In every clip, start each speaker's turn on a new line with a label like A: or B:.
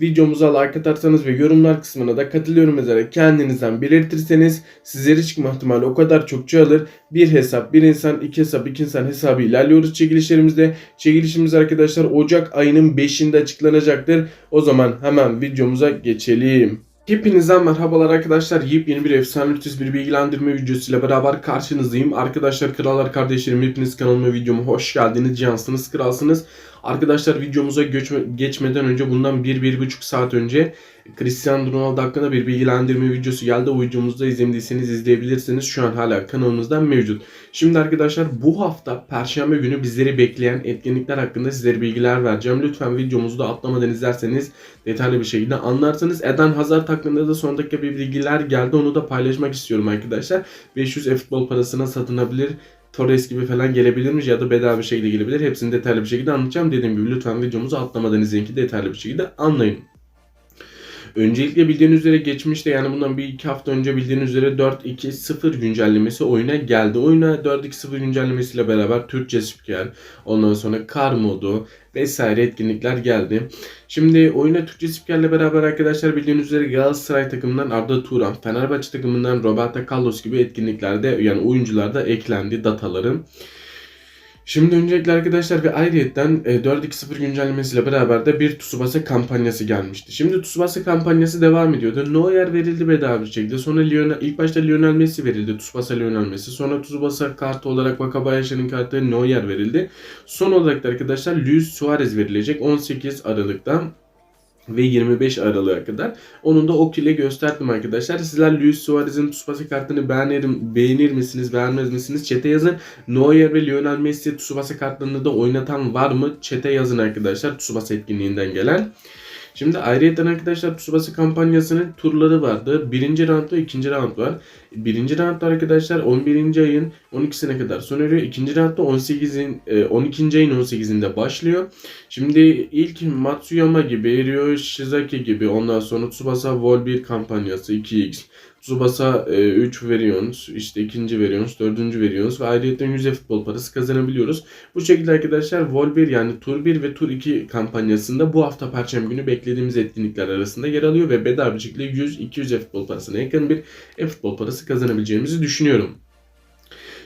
A: videomuza like atarsanız ve yorumlar kısmına da katılıyorum üzere kendinizden belirtirseniz sizlere çıkma ihtimali o kadar çok çoğalır. Bir hesap, bir insan, iki hesap, iki insan hesabı ilerliyoruz çekilişlerimizde. Çekilişimiz arkadaşlar Ocak ayının 5'inde açıklanacaktır. O zaman hemen videomuza geçelim. Hepinizden merhabalar arkadaşlar. Yepyeni bir efsane ötesi bir bilgilendirme videosuyla beraber karşınızdayım. Arkadaşlar krallar kardeşlerim hepiniz kanalıma videoma hoş geldiniz. Cansınız kralsınız. Arkadaşlar videomuza geçmeden önce bundan 1-1,5 saat önce Cristiano Ronaldo hakkında bir bilgilendirme videosu geldi. O videomuzda izlemediyseniz izleyebilirsiniz. Şu an hala kanalımızda mevcut. Şimdi arkadaşlar bu hafta Perşembe günü bizleri bekleyen etkinlikler hakkında sizlere bilgiler vereceğim. Lütfen videomuzu da atlamadan izlerseniz detaylı bir şekilde anlarsınız. Eden Hazard hakkında da son dakika bir bilgiler geldi. Onu da paylaşmak istiyorum arkadaşlar. 500 e-futbol parasına satılabilir. Torres gibi falan gelebilirmiş ya da bedava bir şekilde gelebilir. Hepsini detaylı bir şekilde anlatacağım. Dediğim gibi lütfen videomuzu atlamadan izleyin ki detaylı bir şekilde anlayın. Öncelikle bildiğiniz üzere geçmişte yani bundan bir iki hafta önce bildiğiniz üzere 4.2.0 güncellemesi oyuna geldi. Oyuna 4.2.0 güncellemesiyle beraber Türkçe spiker, ondan sonra kar modu vesaire etkinlikler geldi. Şimdi oyuna Türkçe spikerle beraber arkadaşlar bildiğiniz üzere Galatasaray takımından Arda Turan, Fenerbahçe takımından Roberto Carlos gibi etkinliklerde yani oyuncularda eklendi dataları. Şimdi öncelikle arkadaşlar ve ayrıyetten e, 4.2.0 güncellemesiyle beraber de bir Tsubasa kampanyası gelmişti. Şimdi Tsubasa kampanyası devam ediyordu. Neuer verildi bedava bir şekilde. Sonra Lionel, ilk başta Lionel Messi verildi. Tsubasa Lionel Messi. Sonra Tsubasa kartı olarak Wakabayashi'nin kartı Neuer verildi. Son olarak da arkadaşlar Luis Suarez verilecek 18 Aralık'ta ve 25 Aralık'a kadar. Onun da ok ile gösterdim arkadaşlar. Sizler Luis Suarez'in Tsubasa kartını beğenir, beğenir misiniz, beğenmez misiniz? Çete yazın. Neuer ve Lionel Messi Tsubasa kartlarını da oynatan var mı? Çete yazın arkadaşlar. Tsubasa etkinliğinden gelen. Şimdi ayrıyeten arkadaşlar Tsubasa kampanyasının turları vardı. Birinci round ve ikinci round var. Birinci roundda arkadaşlar 11. ayın 12'sine kadar sona eriyor. İkinci roundda 18'in 12. ayın 18'inde başlıyor. Şimdi ilk Matsuyama gibi, Ryo Shizaki gibi ondan sonra Tsubasa Vol 1 kampanyası 2x. Tsubasa e, 3 veriyorsunuz, işte ikinci veriyorsunuz, dördüncü veriyorsunuz ve ayrıca 100 futbol parası kazanabiliyoruz. Bu şekilde arkadaşlar Vol 1 yani Tur 1 ve Tur 2 kampanyasında bu hafta Perşembe günü beklediğimiz etkinlikler arasında yer alıyor ve bedava bir şekilde 100-200 futbol parasına yakın bir futbol parası kazanabileceğimizi düşünüyorum.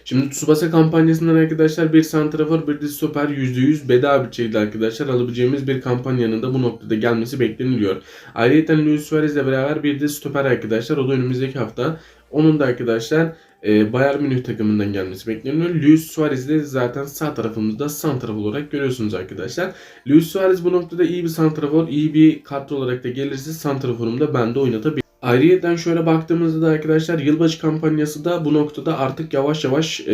A: Şimdi Tsubasa kampanyasından arkadaşlar bir santrafor bir de stoper %100 bedava şekilde arkadaşlar alabileceğimiz bir kampanyanın da bu noktada gelmesi bekleniliyor. Ayrıca Luis Suarez ile beraber bir de stoper arkadaşlar o da önümüzdeki hafta. Onun da arkadaşlar e, Bayern Münih takımından gelmesi bekleniyor. Luis Suarez de zaten sağ tarafımızda santrafor olarak görüyorsunuz arkadaşlar. Luis Suarez bu noktada iyi bir santrafor, iyi bir kart olarak da gelirse santraforum da ben de oynatabilirim. Ayrıyeten şöyle baktığımızda da arkadaşlar yılbaşı kampanyası da bu noktada artık yavaş yavaş e,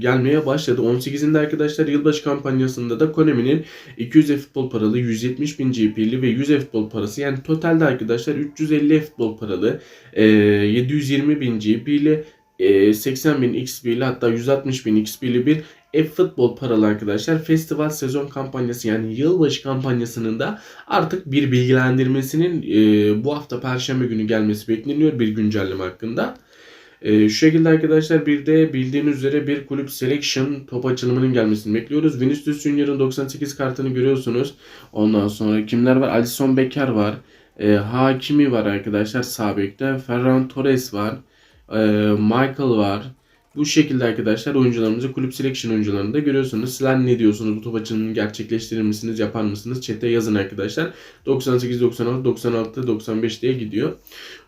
A: gelmeye başladı. 18'inde arkadaşlar yılbaşı kampanyasında da Konami'nin 200 futbol paralı, 170 bin GP'li ve 100 futbol parası yani totalde arkadaşlar 350 futbol paralı, e, 720 bin GP'li, 80 bin XP'li hatta 160 bin XP'li bir e-futbol paralı arkadaşlar festival sezon kampanyası yani yılbaşı kampanyasının da artık bir bilgilendirmesinin e, bu hafta perşembe günü gelmesi bekleniyor bir güncelleme hakkında. E, şu şekilde arkadaşlar bir de bildiğiniz üzere bir kulüp selection top açılımının gelmesini bekliyoruz. Vinicius Junior'ın 98 kartını görüyorsunuz. Ondan sonra kimler var? Alisson Becker var. E, Hakimi var arkadaşlar sağ bekte. Ferran Torres var. E, Michael var. Bu şekilde arkadaşlar oyuncularımızı kulüp selection oyuncularını da görüyorsunuz. Sizler ne diyorsunuz? Bu top açılımını gerçekleştirir misiniz? Yapar mısınız? Chat'e yazın arkadaşlar. 98, 96, 96, 95 diye gidiyor.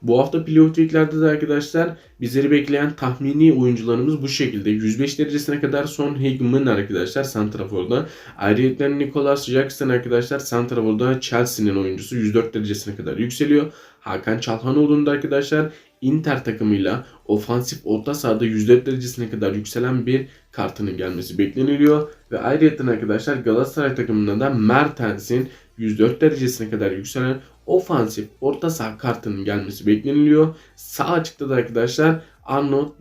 A: Bu hafta playoff weeklerde de arkadaşlar bizleri bekleyen tahmini oyuncularımız bu şekilde. 105 derecesine kadar son Higman arkadaşlar Santrafor'da. Ayrıca Nicolas Jackson arkadaşlar Santrafor'da Chelsea'nin oyuncusu 104 derecesine kadar yükseliyor. Hakan Çalhanoğlu'nun da arkadaşlar Inter takımıyla ofansif orta sahada 104 derecesine kadar yükselen bir kartının gelmesi bekleniliyor. Ve ayrıca arkadaşlar Galatasaray takımında da Mertens'in 104 derecesine kadar yükselen ofansif orta saha kartının gelmesi bekleniliyor. Sağ açıkta da arkadaşlar Arnold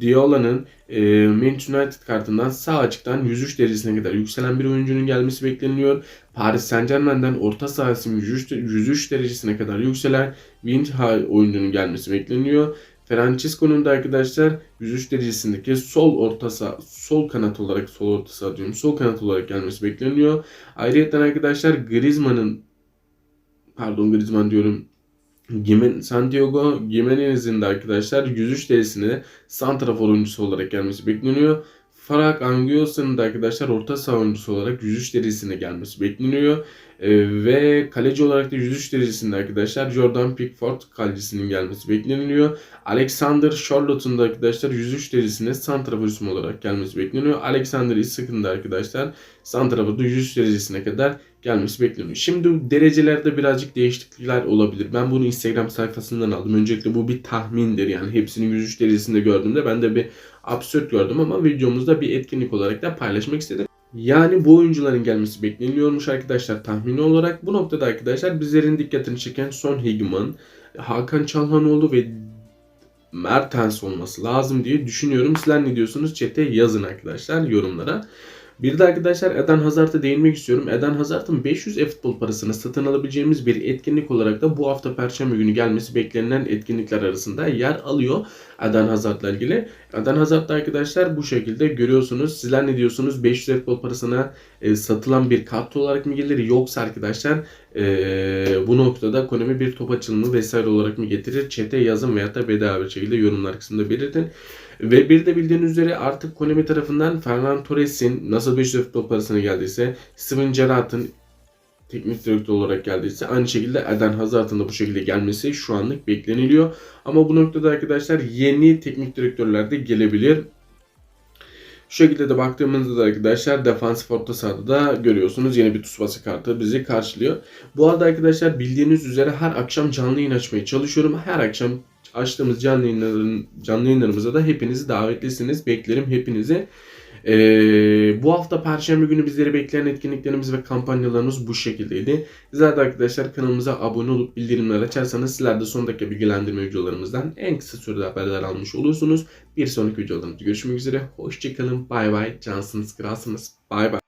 A: Diola'nın e, Manchester United kartından sağ açıktan 103 derecesine kadar yükselen bir oyuncunun gelmesi bekleniliyor. Paris Saint Germain'den orta sahası 103, 103 derecesine kadar yükselen Windhal oyuncunun gelmesi bekleniyor. Francisco'nun da arkadaşlar 103 derecesindeki sol orta saha, sol kanat olarak sol orta saha diyorum. Sol kanat olarak gelmesi bekleniyor. Ayrıca arkadaşlar Griezmann'ın pardon Griezmann diyorum. Santiago Gimenez'in de arkadaşlar 103 derecesine santrafor oyuncusu olarak gelmesi bekleniyor. Farag Angiosa'nın da arkadaşlar orta saha olarak 103 derecesine gelmesi bekleniyor. Ee, ve kaleci olarak da 103 derecesinde arkadaşlar Jordan Pickford kalecisinin gelmesi bekleniyor. Alexander Charlotte'un da arkadaşlar 103 derecesine santrafor isim olarak gelmesi bekleniyor. Alexander Isak'ın da arkadaşlar santraforda 103 derecesine kadar gelmesi bekleniyor. Şimdi derecelerde birazcık değişiklikler olabilir. Ben bunu Instagram sayfasından aldım. Öncelikle bu bir tahmindir yani hepsinin 103 derecesinde gördüğümde ben de bir absürt gördüm ama videomuzda bir etkinlik olarak da paylaşmak istedim. Yani bu oyuncuların gelmesi bekleniyormuş arkadaşlar tahmini olarak. Bu noktada arkadaşlar bizlerin dikkatini çeken Son Higman, Hakan Çalhanoğlu ve Mertens olması lazım diye düşünüyorum. Sizler ne diyorsunuz? Çete yazın arkadaşlar yorumlara. Bir de arkadaşlar Eden Hazard'a değinmek istiyorum. Eden Hazard'ın 500 e-futbol parasını satın alabileceğimiz bir etkinlik olarak da bu hafta Perşembe günü gelmesi beklenilen etkinlikler arasında yer alıyor. Eden Hazard'la ilgili. Eden Hazard'da arkadaşlar bu şekilde görüyorsunuz. Sizler ne diyorsunuz? 500 e-futbol parasına e, satılan bir kart olarak mı gelir? Yoksa arkadaşlar e, bu noktada Konami bir top açılımı vesaire olarak mı getirir? Çete yazın veya da bedava bir şekilde yorumlar kısmında belirtin. Ve bir de bildiğiniz üzere artık Konami tarafından Ferran Torres'in nasıl 500 futbol parasına geldiyse Steven Gerrard'ın teknik direktör olarak geldiyse aynı şekilde Eden Hazard'ın da bu şekilde gelmesi şu anlık bekleniliyor. Ama bu noktada arkadaşlar yeni teknik direktörler de gelebilir. Şu şekilde de baktığımızda da arkadaşlar defansif orta sahada da görüyorsunuz yeni bir Tsubasa kartı bizi karşılıyor. Bu arada arkadaşlar bildiğiniz üzere her akşam canlı yayın açmaya çalışıyorum. Her akşam açtığımız canlı, yayınların, canlı yayınlarımıza da hepinizi davetlisiniz. Beklerim hepinizi. Ee, bu hafta Perşembe günü bizleri bekleyen etkinliklerimiz ve kampanyalarımız bu şekildeydi. Sizler de arkadaşlar kanalımıza abone olup bildirimler açarsanız sizler de son dakika bilgilendirme videolarımızdan en kısa sürede haberler almış olursunuz. Bir sonraki videolarımızda görüşmek üzere. Hoşçakalın. Bay bay. Cansınız, kralsınız. Bay bay.